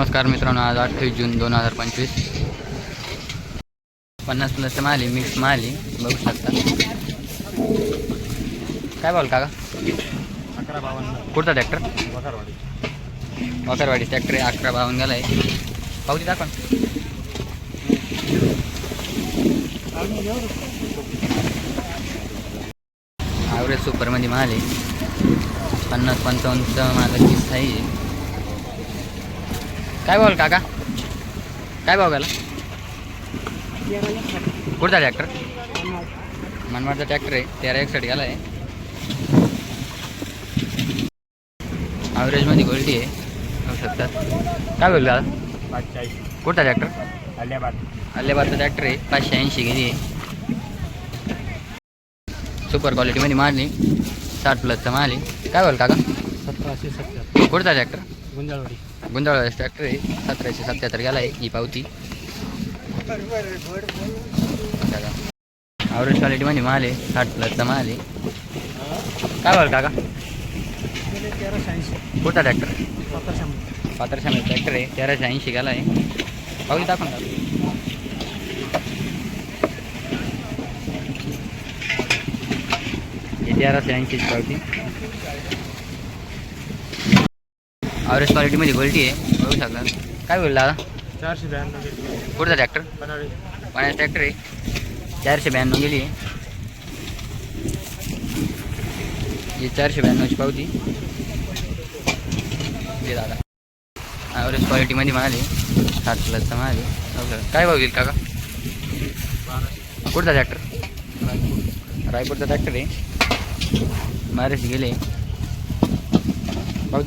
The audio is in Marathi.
नमस्कार मित्रांनो आज अठ्ठावीस जून दोन हजार पंचवीस. पन्नास प्लस माली मिक्स माली बघू शकता. काय बोल काका? अकरा बावन्न कुठचा ट्रॅक्टर वाकरवाडी. वाकरवाडी ट्रॅक्टर आहे अकरा बावन्न गेला आहे पावती दाखवा. ॲव्हरेज सुपरमध्ये माल. आहे पन्नास पंचावन्नचं मालाची साईज आहे काय बोल काका? काय भाव गेला? कुठचा ट्रॅक्टर मनमाडचा ट्रॅक्टर आहे. तेरा एकसाठी गेला आहे. ॲव्हरेजमध्ये क्वालिटी आहे. बघू शकतात काय बोल दादा कुठचा ट्रॅक्टर अलियाबाद अल्लेबादचा ट्रॅक्टर आहे. पाचशे ऐंशी गेली आहे. सुपर क्वालिटीमध्ये मारली साठ प्लसचा माल आहे. काय बोल काका? सतराशे सत्तर. कुठचा ट्रॅक्टर गुंजाळवाडी. गुंजाळवाचा ट्रॅक्टर आहे सतराशे सत्याहत्तर गेला आहे ही पावती. ॲव्हरेज क्वालिटीमध्ये माल आहे साठ प्लसचा माल आहे. काय बघ काका? कुठचा ट्रॅक्टर सतराशे ट्रॅक्टर आहे तेराशे ऐंशी गेला आहे पावती दाखवून का हे तेराशे ऐंशीची पावती. ॲव्हरेज क्वालिटीमध्ये क्वालिटी आहे. बघू शकता. काय बोलला दादा? चारशे ब्याण्णव कुठचा ट्रॅक्टर पाण्याचा ट्रॅक्टर आहे. चारशे ब्याण्णव गेली आहे. चारशे ब्याण्णवची पावती. दे दादा. ॲव्हरेज क्वालिटीमध्ये माल साठ प्लसचा माल आहे. काय भाव घेईल काका? कुठचा ट्रॅक्टर रायपूरचा ट्रॅक्टर आहे. महाराष्ट्र गेले. पाहू